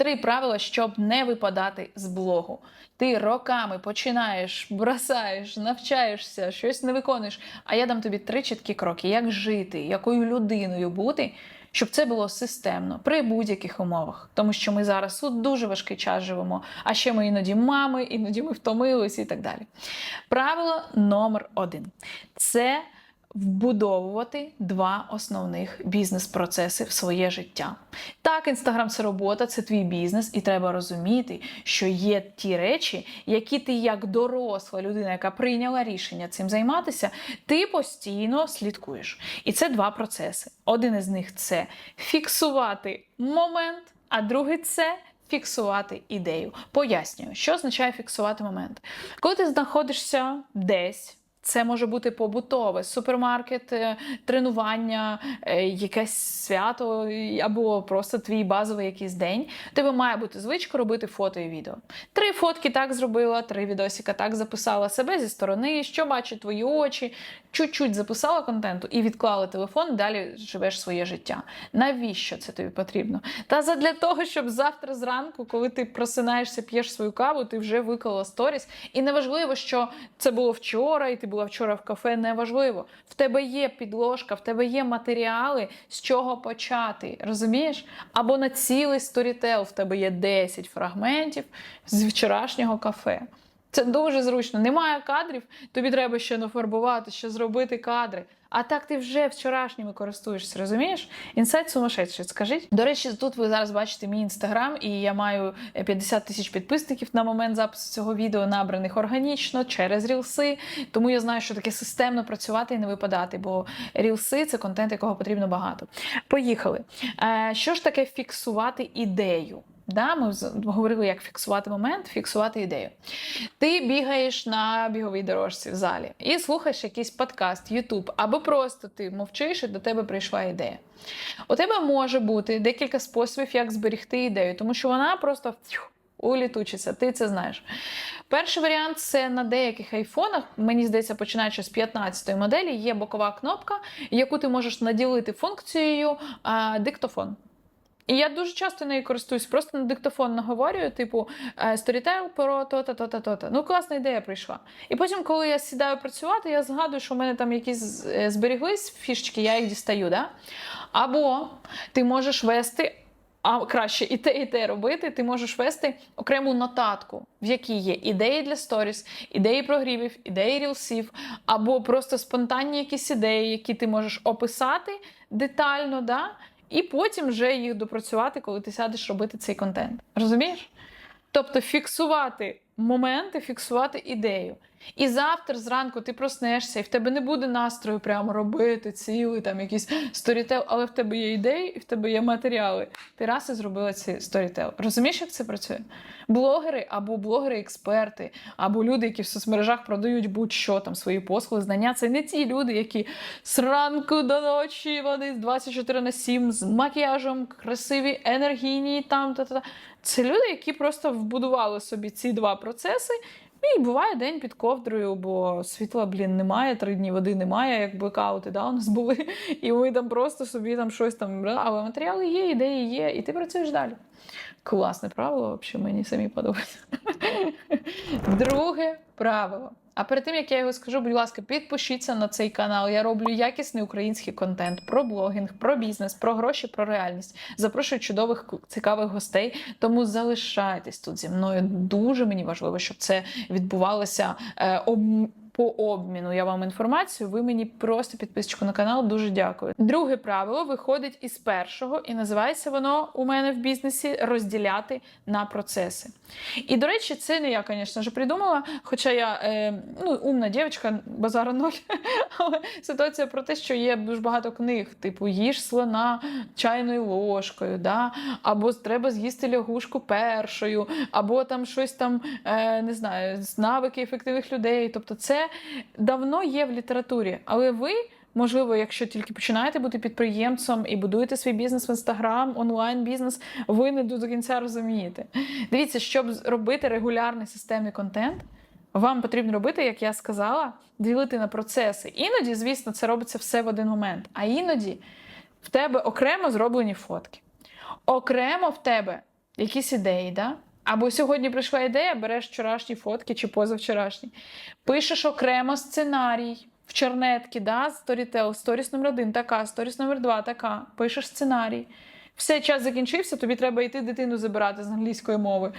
Три правила, щоб не випадати з блогу. Ти роками починаєш, бросаєш, навчаєшся, щось не виконуєш. А я дам тобі три чіткі кроки, як жити, якою людиною бути, щоб це було системно при будь-яких умовах. Тому що ми зараз у дуже важкий час живемо, а ще ми іноді мами, іноді ми втомились і так далі. Правило номер один це вбудовувати два основних бізнес-процеси в своє життя. Так, інстаграм це робота, це твій бізнес, і треба розуміти, що є ті речі, які ти як доросла людина, яка прийняла рішення цим займатися, ти постійно слідкуєш. І це два процеси. Один із них це фіксувати момент, а другий це. Фіксувати ідею. Пояснюю, що означає фіксувати момент. Коли ти знаходишся десь, це може бути побутове, супермаркет, е, тренування, е, якесь свято або просто твій базовий якийсь день. Тебе має бути звичка робити фото і відео. Три фотки так зробила, три відосика так записала себе зі сторони, що бачать твої очі, чуть-чуть записала контенту і відклала телефон, далі живеш своє життя. Навіщо це тобі потрібно? Та задля того, щоб завтра зранку, коли ти просинаєшся, п'єш свою каву, ти вже виклала сторіс. І неважливо, що це було вчора, і ти була вчора в кафе. Неважливо. В тебе є підложка, в тебе є матеріали, з чого почати. Розумієш? Або на цілий сторітел в тебе є 10 фрагментів з вчорашнього кафе. Це дуже зручно. Немає кадрів, тобі треба ще нафарбувати, ще зробити кадри. А так ти вже вчорашніми користуєшся, розумієш? Інсайт сумасшедший, скажіть. До речі, тут ви зараз бачите мій інстаграм, і я маю 50 тисяч підписників на момент запису цього відео, набраних органічно через рілси. Тому я знаю, що таке системно працювати і не випадати, бо рілси це контент, якого потрібно багато. Поїхали. Е, що ж таке фіксувати ідею? Да, ми говорили, як фіксувати момент, фіксувати ідею. Ти бігаєш на біговій дорожці в залі і слухаєш якийсь подкаст, Ютуб, або просто ти мовчиш і до тебе прийшла ідея. У тебе може бути декілька способів, як зберегти ідею, тому що вона просто улітучиться, ти це знаєш. Перший варіант це на деяких айфонах, мені здається, починаючи з 15-ї моделі, є бокова кнопка, яку ти можеш наділити функцією а, диктофон. І я дуже часто нею користуюсь, просто на диктофон наговорюю, типу сторітел про то-та, то-та, то-та. Ну, класна ідея прийшла. І потім, коли я сідаю працювати, я згадую, що в мене там якісь е, зберіглись фішечки, я їх дістаю. Да? Або ти можеш вести, а краще і те, і те робити, ти можеш вести окрему нотатку, в якій є ідеї для сторіс, ідеї прогрівів, ідеї рілсів, або просто спонтанні якісь ідеї, які ти можеш описати детально, да? І потім вже їх допрацювати, коли ти сядеш робити цей контент. Розумієш? Тобто фіксувати моменти, фіксувати ідею. І завтра зранку ти проснешся, і в тебе не буде настрою прямо робити цілий там якийсь сторітел, але в тебе є ідеї і в тебе є матеріали. Ти раз і зробила цей сторітел. Розумієш, як це працює? Блогери або блогери-експерти, або люди, які в соцмережах продають будь-що там свої послуги, знання. Це не ті люди, які зранку до ночі вони 24 на 7 з макіяжем, красиві, енергійні там та та. Це люди, які просто вбудували собі ці два процеси. І буває день під ковдрою, бо світла, блін, немає, три дні води немає, як блекаути да, у нас були. І ми там просто собі там щось там. Але матеріали є, ідеї є, і ти працюєш далі. Класне правило, взагалі, мені самі подобається. Друге правило. А перед тим як я його скажу, будь ласка, підпишіться на цей канал. Я роблю якісний український контент про блогінг, про бізнес, про гроші, про реальність. Запрошую чудових цікавих гостей. Тому залишайтесь тут зі мною. Дуже мені важливо, щоб це відбувалося е, об... по обміну. Я вам інформацію. Ви мені просто підписчику на канал. Дуже дякую. Друге правило виходить із першого, і називається воно у мене в бізнесі розділяти на процеси. І, до речі, це не я, звісно ж, придумала, хоча я е, ну, умна дівчинка, базара ноль. Але ситуація про те, що є дуже багато книг, типу їж слона чайною ложкою, да? або треба з'їсти лягушку першою, або там щось там, е, не знаю, навики ефективних людей. Тобто, це давно є в літературі. Але ви. Можливо, якщо тільки починаєте бути підприємцем і будуєте свій бізнес в інстаграм, онлайн-бізнес, ви не до кінця розумієте. Дивіться, щоб робити регулярний системний контент, вам потрібно робити, як я сказала, ділити на процеси. Іноді, звісно, це робиться все в один момент. А іноді в тебе окремо зроблені фотки. Окремо в тебе якісь ідеї, да? Або сьогодні прийшла ідея, береш вчорашні фотки чи позавчорашні, пишеш окремо сценарій в чернетки, да? Storytel, сторіс номер один така, сторіс номер два така, пишеш сценарій. Все, час закінчився, тобі треба йти дитину забирати з англійської мови.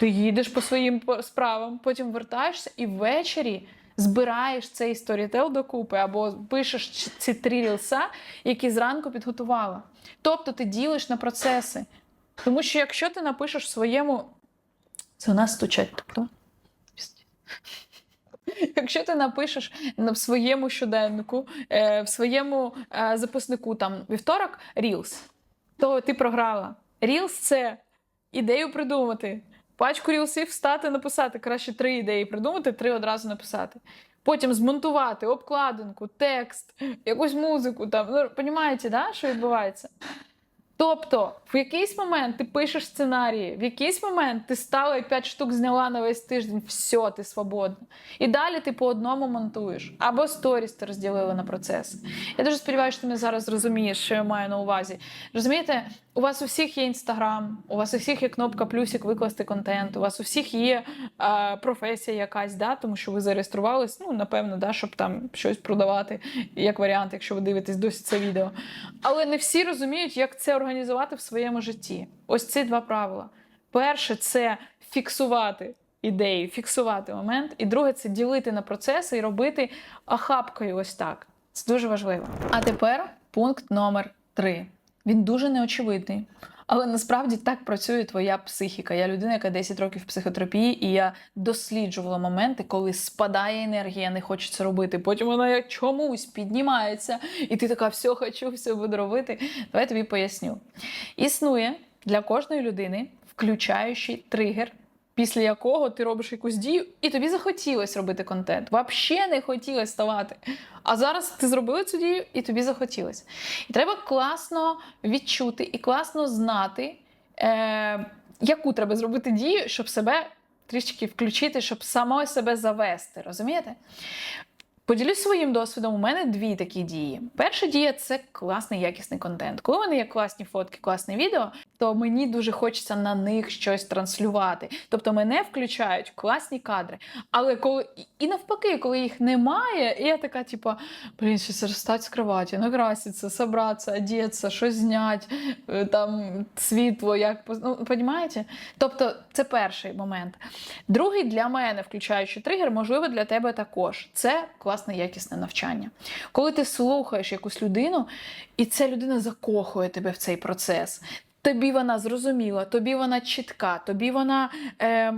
Ти їдеш по своїм справам, потім вертаєшся і ввечері збираєш цей сторітел докупи або пишеш ці три рілса, які зранку підготувала. Тобто ти ділиш на процеси. Тому що якщо ти напишеш в своєму. Це у нас стучать, тобто. Якщо ти напишеш в своєму щоденнику, е, в своєму е, записнику там вівторок Reels, то ти програла. Reels – це ідею придумати. Пачку рілсів встати, написати. Краще три ідеї придумати, три одразу написати. Потім змонтувати обкладинку, текст, якусь музику. Там. Ну, понімаєте, да, що відбувається? Тобто, в якийсь момент ти пишеш сценарії, в якийсь момент ти стала і 5 штук зняла на весь тиждень, все, ти свободна. І далі ти по одному монтуєш. Або сторіс ти розділила на процеси. Я дуже сподіваюся, що ти мене зараз розумієш, що я маю на увазі. Розумієте, у вас у всіх є інстаграм, у вас у всіх є кнопка плюсик викласти контент, у вас у всіх є е, професія якась, да, тому що ви зареєструвались, ну, напевно, да, щоб там щось продавати, як варіант, якщо ви дивитесь досі це відео. Але не всі розуміють, як це організувати в своєму житті. Ось ці два правила. Перше це фіксувати ідеї, фіксувати момент. І друге це ділити на процеси і робити охапкою ось так. Це дуже важливо. А тепер пункт номер три. Він дуже неочевидний. Але насправді так працює твоя психіка. Я людина, яка 10 років психотерапії, і я досліджувала моменти, коли спадає енергія, не хочеться робити. Потім вона як чомусь піднімається, і ти така, все хочу, все буду робити. Давай тобі поясню. Існує для кожної людини включаючий тригер. Після якого ти робиш якусь дію, і тобі захотілося робити контент. Взагалі не хотілося ставати. А зараз ти зробила цю дію, і тобі захотілося. І треба класно відчути і класно знати, е, яку треба зробити дію, щоб себе трішки включити, щоб само себе завести. Розумієте? Поділюсь своїм досвідом. У мене дві такі дії. Перша дія це класний якісний контент. Коли в мене є класні фотки, класне відео, то мені дуже хочеться на них щось транслювати. Тобто мене включають класні кадри. Але коли і навпаки, коли їх немає, я така, типу, блін, щось розстать з кроваті, накраситься, собратися, одеться, щось зняти, е, там світло, як ну, понімаєте? Тобто, це перший момент. Другий для мене, включаючи тригер, можливо, для тебе також. Це класне якісне навчання. Коли ти слухаєш якусь людину, і ця людина закохує тебе в цей процес. Тобі вона зрозуміла, тобі вона чітка, тобі вона е,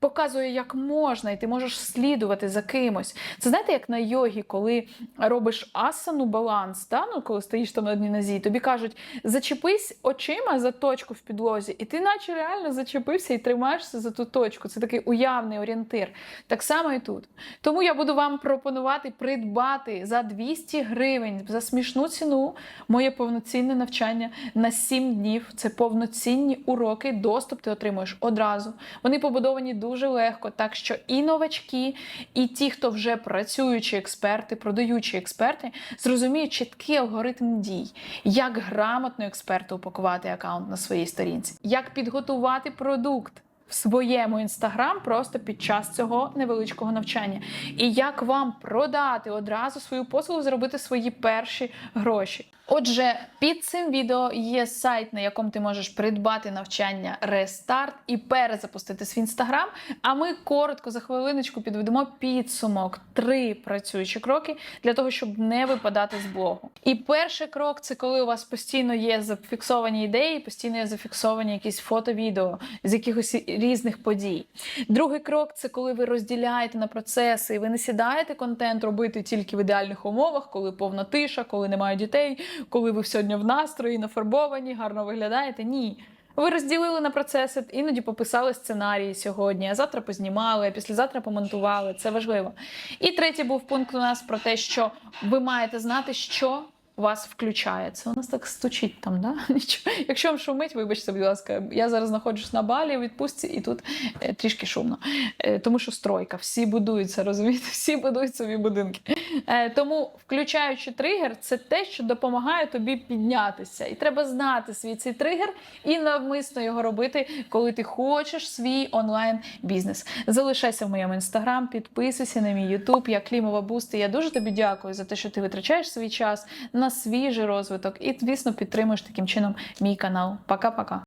показує, як можна, і ти можеш слідувати за кимось. Це знаєте, як на йогі, коли робиш асану баланс, та? ну, коли стоїш там на одній нозі, тобі кажуть, зачепись очима за точку в підлозі, і ти наче реально зачепився і тримаєшся за ту точку. Це такий уявний орієнтир. Так само і тут. Тому я буду вам пропонувати придбати за 200 гривень за смішну ціну моє повноцінне навчання на 7 днів. Це повноцінні уроки. Доступ ти отримуєш одразу. Вони побудовані дуже легко, так що і новачки, і ті, хто вже працюючі експерти, продаючі експерти, зрозуміють чіткий алгоритм дій, як грамотно експерту упакувати аккаунт на своїй сторінці, як підготувати продукт в своєму інстаграм просто під час цього невеличкого навчання. І як вам продати одразу свою послугу, заробити свої перші гроші. Отже, під цим відео є сайт, на якому ти можеш придбати навчання Рестарт і перезапустити свій інстаграм. А ми коротко за хвилиночку підведемо підсумок три працюючі кроки для того, щоб не випадати з блогу. І перший крок це коли у вас постійно є зафіксовані ідеї, постійно є зафіксовані якісь фото-відео з якихось різних подій. Другий крок це коли ви розділяєте на процеси, і ви не сідаєте контент робити тільки в ідеальних умовах, коли повна тиша, коли немає дітей, коли ви сьогодні в настрої, нафарбовані, гарно виглядаєте. Ні. Ви розділили на процеси, іноді пописали сценарії сьогодні, а завтра познімали, а післязавтра помонтували. Це важливо. І третій був пункт у нас про те, що ви маєте знати, що вас включає. Це у нас так стучить там, да? Якщо вам шумить, вибачте, будь ласка, я зараз знаходжусь на балі у відпустці, і тут е, трішки шумно. Е, тому що стройка, всі будуються, розумієте, всі будують собі будинки. Е, тому, включаючи тригер, це те, що допомагає тобі піднятися. І треба знати свій цей тригер і навмисно його робити, коли ти хочеш свій онлайн бізнес. Залишайся в моєму інстаграм, підписуйся на мій Ютуб. Я Клімова Буст. І Я дуже тобі дякую за те, що ти витрачаєш свій час на свіжий розвиток і, звісно, підтримуєш таким чином мій канал. Пока-пока.